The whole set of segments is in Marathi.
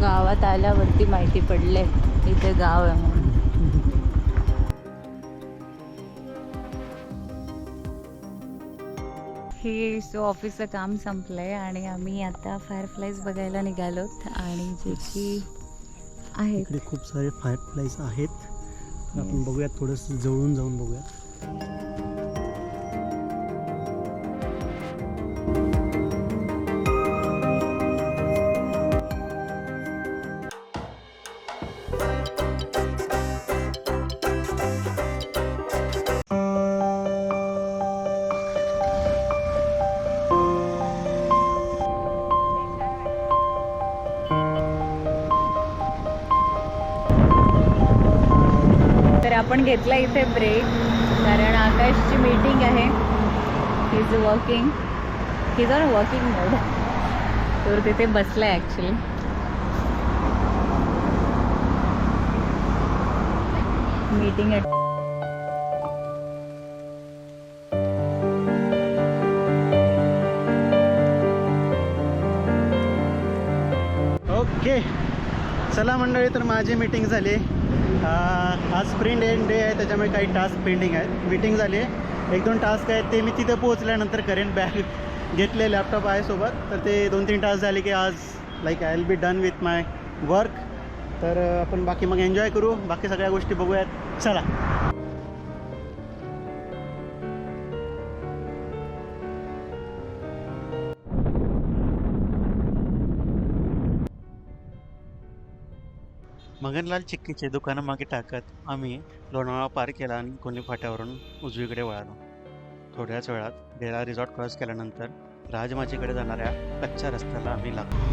गावात आल्यावरती माहिती पडले. इथे गाव आहे म्हणून. हे सो ऑफिसचं काम संपलंय आणि आम्ही आता फायरफ्लाईज बघायला निघालोत आणि जे की आहेत. इकडे खूप सारे फायर फ्लाईज आहेत. आपण. बघूयात थोडंसं जवळून जाऊन बघूयात. आपण घेतला इथे ब्रेक कारण आकाशची मीटिंग आहे. Is working is on working mode तर तिथे बसलाय ॲक्च्युली मीटिंग ओके चला मंडळी तर माझी मीटिंग झाली. आज स्प्रिंट एंड डे आहे त्याच्यामुळे काही टास्क पेंडिंग आहेत. मीटिंग झाली आहे. एक दोन टास्क आहेत ते मी तिथे पोहोचल्यानंतर करेन. बॅग घेतले लॅपटॉप आहे सोबत. तर ते दोन तीन टास्क झाले की आज like I will be done with my work तर आपण बाकी मग एन्जॉय करू. बाकी सगळ्या गोष्टी बघूयात. चला. मगनलाल चिक्कीचे दुकानं मागे टाकत आम्ही लोणावळा पार केला आणि कोणी फाट्यावरून उजवीकडे वळालो. थोड्याच वेळात बेला रिसॉर्ट क्रॉस केल्यानंतर राजमाचीकडे जाणाऱ्या कच्च्या रस्त्याला आम्ही लागलो.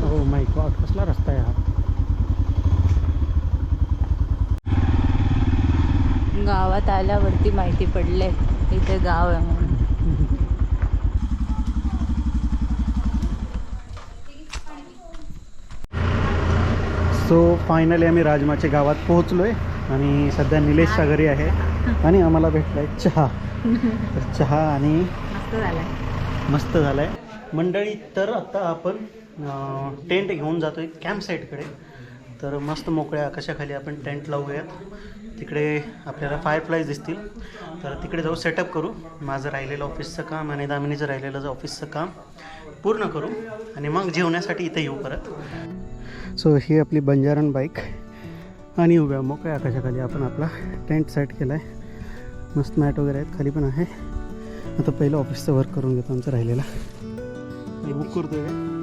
हो माय गॉड कसला रस्ता आहे हा? गावात आल्यावरती माहिती पडले इथे गाव आहे म्हणून. सो फायनली आम्ही राजमाच्या गावात पोहोचलो आहे आणि सध्या निलेशच्या घरी आहे आणि आम्हाला भेटला आहे चहा. तर चहा आणि मस्त झालंय. झालं आहे मंडळी तर आता आपण टेंट घेऊन जातो आहे कॅम्प साईटकडे तर मस्त मोकळ्या आकाशाखाली आपण टेंट लावूयात. तिकडे आपल्याला फायरफ्लाईज दिसतील. तर तिकडे जाऊ सेटअप करू. माझं राहिलेलं ऑफिसचं काम आणि दामिनीचं राहिलेलं ऑफिसचं काम पूर्ण करू. आणि मग जेवण्यासाठी इथे येऊ परत. सो ही आपली बंजारन बाईक आणि उभ्या मोकळ्या आकाशाखाली आपण आपला टेंट सेट केला आहे मस्त मॅट वगैरे आहेत. खाली पण आहे. आता पहिलं ऑफिसचं वर्क करून घेतो. आमचं राहिलेलं. बुक करतो आहे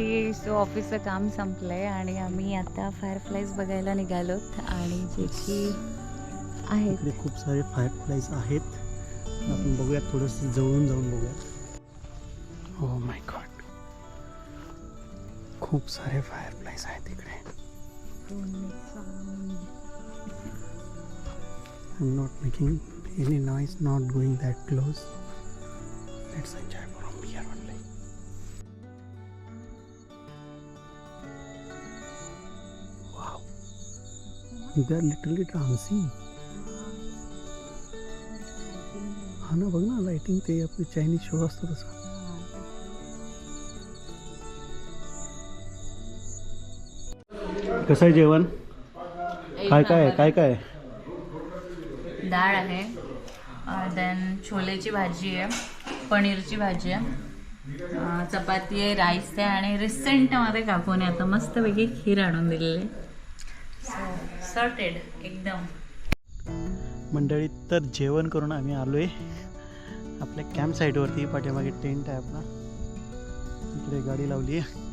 हे सो ऑफिसचं काम संपलंय आणि आम्ही आता फायरफ्लाईज बघायला निघालोत आणि जे की आहेत. इकडे खूप सारे फायर फ्लाईज आहेत. आपण बघूयात थोडंसं जवळून जाऊन बघूयात. हो माय गॉड खूप सारे फायर फ्लाईज आहेत इकडे. Not making any noise not going that close let's enjoy they are literally dancing हा ना बघ ना लाइटिंग ते आपली चायनीज शो असतो तसा कसं आहे जेवण? काय काय? काय काय? डाळ आहे. देन छोलेची भाजी आहे पनीरची भाजी आहे. चपाती आहे राईस आहे आणि रिसेंटमध्ये काकूने आता मस्तपैकी खीर आणून दिलेली आहे. सॉर्टेड एकदम. मंडळी तर जेवण करून आम्ही आलो आहे आपल्या कॅम्प साईटवरती पाठीमागे टेंट आहे आपला. इकडे गाडी लावली आहे.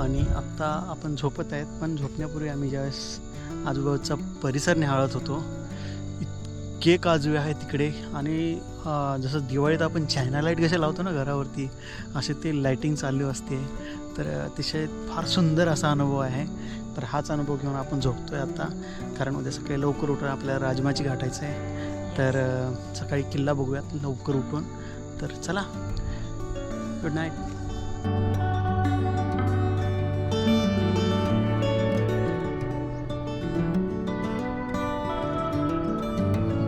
आणि आत्ता आपण झोपत आहेत पण झोपण्यापूर्वी आम्ही ज्यावेळेस आजूबाजूचा परिसर निहाळत होतो इतके काजवे आहेत तिकडे. आणि जसं दिवाळीत आपण चायना लाइट कसे लावतो ना घरावरती असे ते लाईटिंग चालू असते. तर अतिशय फार सुंदर असा अनुभव आहे. तर हाच अनुभव घेऊन आपण झोपतोय आता. कारण उद्या सकाळी लवकर उठून आपल्याला राजमाची गाठायचं आहे. तर सकाळी किल्ला बघूयात लवकर उठून. तर चला. गुड नाईट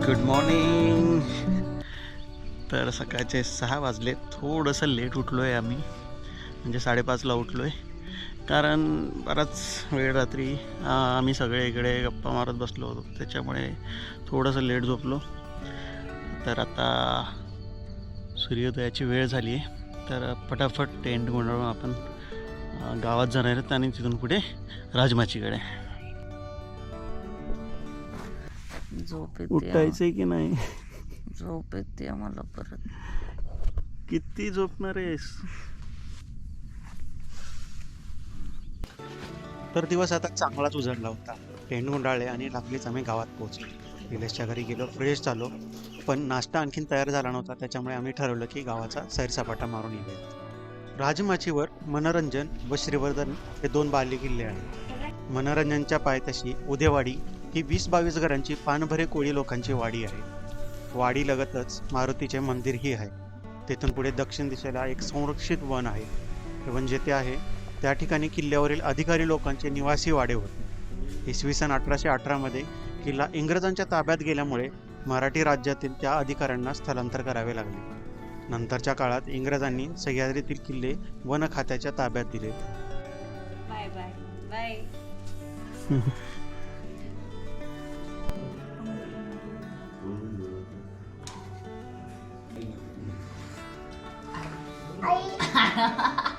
गुड मॉर्निंग तर सकाळचे सहा वाजले. थोडंसं लेट उठलो आहे आम्ही. म्हणजे साडेपाचला उठलो आहे कारण बराच वेळ रात्री आ, आम्ही सगळे इकडे गप्पा मारत बसलो होतो. त्याच्यामुळे थोडंसं लेट झोपलो. तर आता सूर्योदयाची वेळ झाली आहे. तर पटापट टेंट गुंडाळून आपण गावात जाणार आहेत आणि तिथून पुढे राजमाचीकडे. उठायचं आहे की नाही? झोप येते मला परत. किती झोपणार आहेस? तर दिवस आता चांगलाच उजळला होता. टेंट गुंडाळले आणि लागलीच आम्ही गावात पोहोचलो. निलेशच्या घरी गेलो फ्रेश झालो. पण नाश्ता आणखीन तयार झाला नव्हता. त्याच्यामुळे आम्ही ठरवलं की गावाचा सैरसपाटा मारून येऊया. राजमाचीवर मनोरंजन व श्रीवर्धन हे दोन बाले किल्ले आहेत. मनोरंजनच्या पायथ्याशी उदेवाडी ही वीस बावीस घरांची पानभरे कोळी लोकांची वाडी आहे. वाडीलगतच मारुतीचे मंदिरही आहे. तेथून पुढे दक्षिण दिशेला एक संरक्षित वन आहे. हे वन जेथे आहे त्या ठिकाणी किल्ल्यावरील अधिकारी लोकांचे निवासी वाडे होते. इसवी सन अठराशे अठरामध्ये किल्ला इंग्रजांच्या ताब्यात गेल्यामुळे मराठी राज्यातील त्या अधिकाऱ्यांना स्थलांतर करावे लागले. नंतरच्या काळात इंग्रजांनी सह्याद्रीतील किल्ले वन खात्याच्या ताब्यात दिले. Bye bye bye.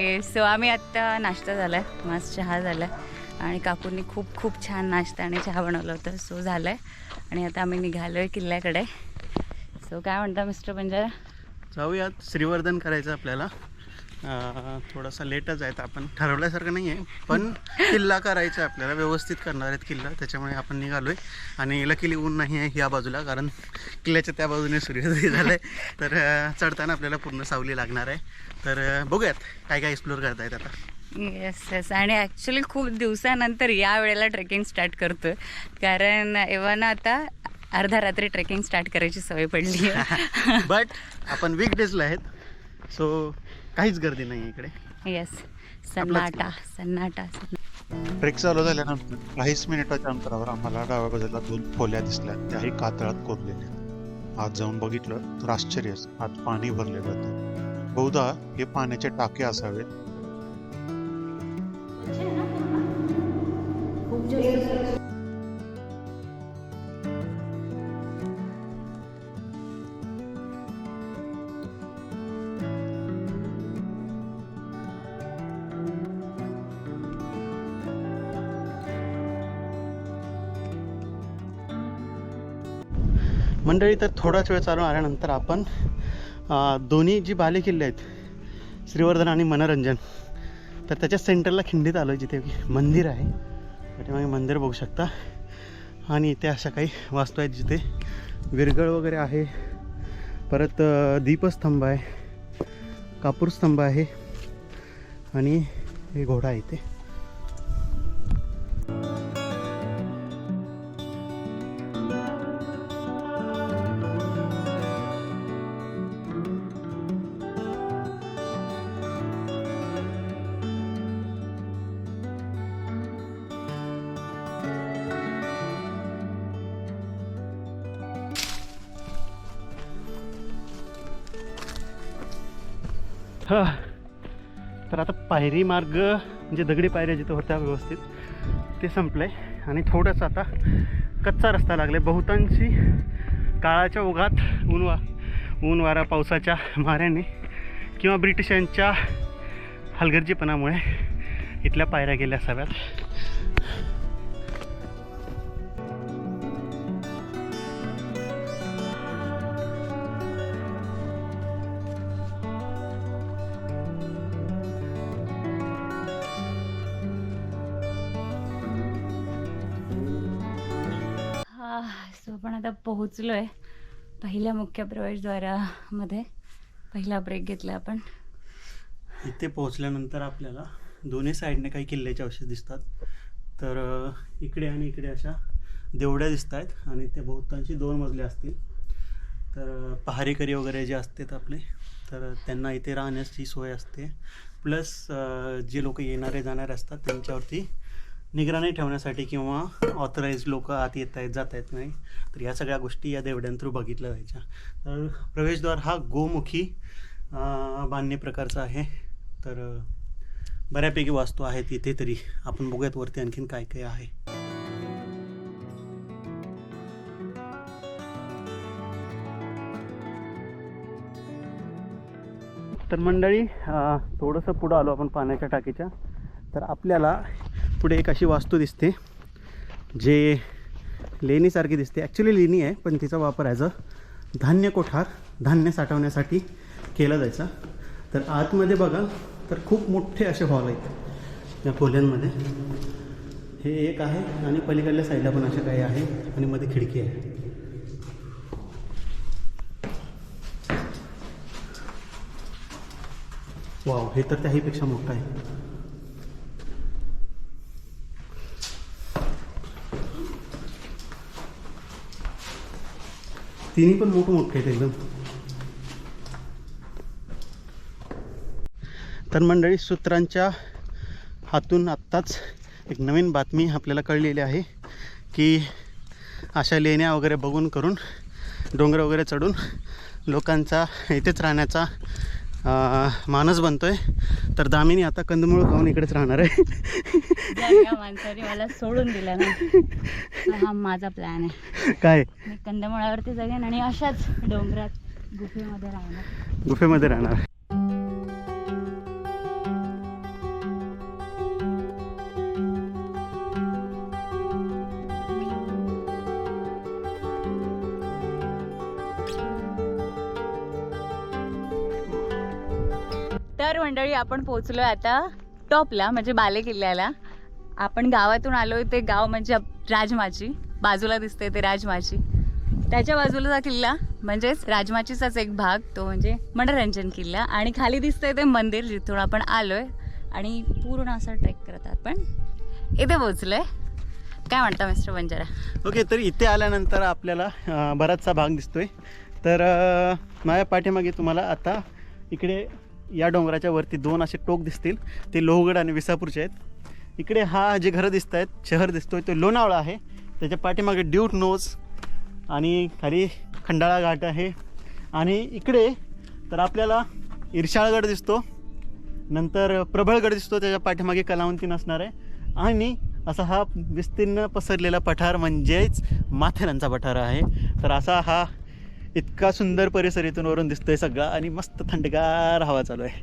Okay so आम्ही आत्ता नाश्ता झाला आहे मस्त चहा झाला आहे आणि काकूंनी खूप खूप छान नाश्ता आणि चहा बनवलं होतं सो झालं आहे आणि आता आम्ही निघालो आहे किल्ल्याकडे. सो काय म्हणता मिस्टर बंजारा? जाऊयात श्रीवर्धन करायचं आपल्याला. थोडासा लेटच आहे तर आपण. ठरवल्यासारखं नाही आहे पण किल्ला करायचा आहे आपल्याला व्यवस्थित करणार आहेत किल्ला त्याच्यामुळे आपण निघालो आहे आणि लकीली ऊन नाही आहे या बाजूला कारण किल्ल्याच्या त्या बाजूने सूर्योदय झालं आहे तर चढताना आपल्याला पूर्ण सावली लागणार आहे. तर बघूयात काय काय एक्सप्लोर करता येत आता. येस येस आणि ॲक्च्युली खूप दिवसानंतर या वेळेला ट्रेकिंग स्टार्ट करतो कारण एव्हाना आता अर्ध्या रात्री ट्रेकिंग स्टार्ट करायची सवय पडली आहे. बट आपण वीकडेजला आहेत. सो काहीच गर्दी नाही आहे इकडे येस सन्नाटा सन्नाटा सन्नाटा. ट्रेक चालू झाल्यानंतर काहीच मिनिटाच्या अंतरावर आम्हाला डाव्या बाजूला दोन खोल्या दिसल्या. त्याही कातळात कोरलेल्या. आत जाऊन बघितलं तर आश्चर्यच आत पाणी भरलेलं होतं. बहुधा हे पाण्याचे टाके असावेत. मंडळी तर थोडाच वेळ चालून आल्यानंतर आपण दोन्ही जी बाले किल्ले आहेत श्रीवर्धन आणि मनोरंजन तर त्याच्या सेंटरला खिंडीत आलो जिथे मंदिर आहे. पाठीमागे मंदिर बघू शकता. आणि इथे अशा काही वास्तू आहेत जिथे विरगळ वगैरे आहे. परत दीपस्तंभ आहे कापूरस्तंभ आहे. आणि हे घोडा आहे इथे. हा. तर आता पायरी मार्ग म्हणजे दगडी पायऱ्या जिथं होत्या व्यवस्थित ते संपलं आहे आणि थोडंसं आता कच्चा रस्ता लागला आहे बहुतांशी काळाच्या ओघात ऊन वा ऊन वारा पावसाच्या माऱ्याने किंवा ब्रिटिशांच्या हलगर्जीपणामुळे इथल्या पायऱ्या गेल्या असाव्यात. सो आपण आता पोहोचलो आहे पहिल्या मुख्य प्रवेशद्वारामध्ये पहिला ब्रेक घेतला आपण. इथे पोहोचल्यानंतर आपल्याला दोन्ही साईडने काही किल्ल्याचे अवशेष दिसतात. तर इकडे आणि इकडे अशा देवड्या दिसत आहेत आणि ते बहुतांशी दोन मजले असतील. तर पहारेकरी वगैरे जे असतात आपले तर त्यांना इथे राहण्याची सोय असते. प्लस जे लोक येणारे जाणारे असतात त्यांच्यावरती निगराणी ठेवण्यासाठी किंवा ऑथराईज लोक आत येत आहेत जात आहेत नाही तर या सगळ्या गोष्टी या देवड्यां थ्रू बघितल्या जायच्या. तर प्रवेशद्वार हा गोमुखी बांधणे बांधणी प्रकारचा आहे. तर बऱ्यापैकी वास्तू आहेत इथे तरी. आपण बघूयात वरती आणखीन काय काय आहे. तर मंडळी थोडंसं पुढं आलो आपण पाण्याच्या टाकीच्या. तर आपल्याला पुढे एक अशी वास्तू दिसते जे लेणीसारखी दिसते. ॲक्च्युली लेणी आहे पण तिचा वापर ॲज अ धान्य कोठार धान्य साठवण्यासाठी केला जायचा. तर आतमध्ये बघा तर खूप मोठे असे हॉल आहेत. या खोल्यांमध्ये. हे एक आहे आणि पलीकडल्या साईडला पण असे काही आहे आणि मध्ये खिडकी आहे. वाव हे तर त्याहीपेक्षा मोठं आहे. तिन्ही पण मोठं मोठं आहेत एकदम. तर मंडळी सूत्रांच्या हातून आत्ताच एक नवीन बातमी आपल्याला कळलेली आहे की अशा लेण्या वगैरे बघून करून डोंगर वगैरे चढून लोकांचा इथेच राहण्याचा मानस बनतो आहे तर दामिनी आता कंदमुळं खाऊन इकडेच राहणार आहे. माणसाने मला सोडून दिला ना हा माझा प्लॅन आहे. काय? कंदमुळावरती जगेन आणि अशाच डोंगरात गुफेमध्ये राहणार. गुफेमध्ये राहणार. आपण पोहोचलोय आता टॉपला म्हणजे बाले किल्ल्याला आपण गावातून आलो ते गाव म्हणजे राजमाची. बाजूला दिसते ते राजमाची. त्याच्या बाजूला किल्ला म्हणजेच राजमाचीचाच एक भाग तो म्हणजे मनोरंजन किल्ला. आणि खाली दिसतंय ते मंदिर जिथून आपण आलोय. आणि पूर्ण असं ट्रेक करत आपण इथे पोहोचलोय. काय म्हणता मिस्टर बंजारा? ओके तर इथे आल्यानंतर आपल्याला बराचसा भाग दिसतोय. तर माझ्या पाठीमागे तुम्हाला आता इकडे या डोंगराच्या वरती दोन असे टोक दिसतील. ते लोहगड आणि विसापूरचे आहेत. इकडे हा जे घरं दिसत आहेत शहर दिसतोय तो लोणावळा आहे. त्याच्या पाठीमागे ड्यूट नोज आणि खाली खंडाळा घाट आहे. आणि इकडे तर आपल्याला इर्शाळगड दिसतो. नंतर प्रबळगड दिसतो त्याच्या पाठीमागे कलावंती नसणार आहे. आणि असा हा विस्तीर्ण पसरलेला पठार म्हणजेच माथेरानचा पठार आहे. तर असा हा इतका सुंदर परिसर इथून वरून दिसतोय सगळा आणि मस्त थंडगार हवा चालू आहे.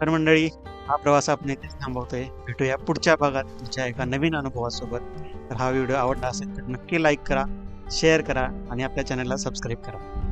तर मंडळी हा प्रवास आपण इथेच थांबवतोय. भेटूया पुढच्या भागात तुमच्या एका नवीन अनुभवासोबत. तर हा व्हिडिओ आवडला असेल तर नक्की लाईक करा शेअर करा आणि आपल्या चॅनलला सबस्क्राईब करा.